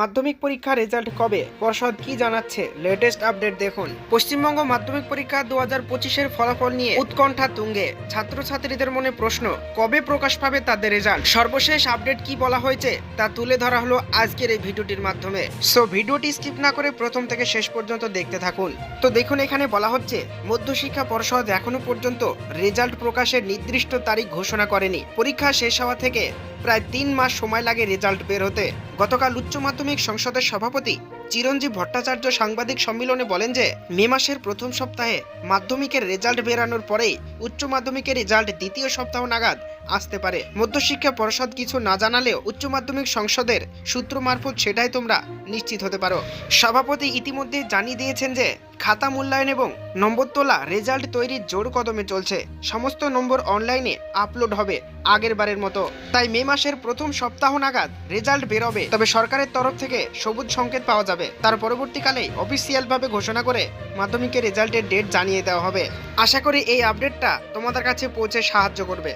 মাধ্যমিক পরীক্ষা রেজাল্ট কবে? পর্ষদ কি জানাচ্ছে? লেটেস্ট আপডেট দেখুন। পশ্চিমবঙ্গ মাধ্যমিক পরীক্ষা দু হাজার পঁচিশের ফলাফল নিয়ে উৎকণ্ঠা তুঙ্গে। ছাত্রছাত্রীদের মনে প্রশ্ন, কবে প্রকাশ পাবে তাদের রেজাল্ট? সর্বশেষ আপডেট কি বলা হয়েছে তা তুলে ধরা হলো আজকের এই ভিডিওটির মাধ্যমে। সো ভিডিওটি স্কিপ না করে প্রথম থেকে শেষ পর্যন্ত দেখতে থাকুন। তো দেখুন এখানে বলা হচ্ছে, মধ্যশিক্ষা পর্ষদ এখনও পর্যন্ত রেজাল্ট প্রকাশের নির্দিষ্ট তারিখ ঘোষণা করেনি। পরীক্ষা শেষ হওয়া থেকে প্রায় তিন মাস সময় লাগে রেজাল্ট বের হতে। গতকাল উচ্চ মাধ্যমিক সংসদের সভাপতি চিরঞ্জীব ভট্টাচার্য সাংবাদিক সম্মেলনে বলেন যে, মে মাসের প্রথম সপ্তাহে মাধ্যমিকের রেজাল্ট বেরানোর পরেই উচ্চ মাধ্যমিকের রেজাল্ট দ্বিতীয় সপ্তাহ নাগাদ আসতে পারে। মধ্যশিক্ষা পর্ষদ কিছু না জানালেও উচ্চ মাধ্যমিক সংসদের সূত্র মারফত সেটাই তোমরা নিশ্চিত হতে পারো। সভাপতি ইতিমধ্যে জানিয়ে দিয়েছেন যে খাতা মূল্যায়ন এবং নম্বর তোলা রেজাল্ট তৈরির জোর কদমে চলছে। সমস্ত নম্বর অনলাইনে আপলোড হবে আগের বারের মতো। তাই মে মাসের প্রথম সপ্তাহ নাগাদ রেজাল্ট বেরোবে। তবে সরকারের তরফ থেকে সবুজ সংকেত পাওয়া যাবে। তার পরবর্তীকালেই অফিসিয়াল ভাবে ঘোষণা করে মাধ্যমিকের রেজাল্টের ডেট জানিয়ে দেওয়া হবে। আশা করি এই আপডেটটা তোমাদের কাছে পৌঁছে সাহায্য করবে।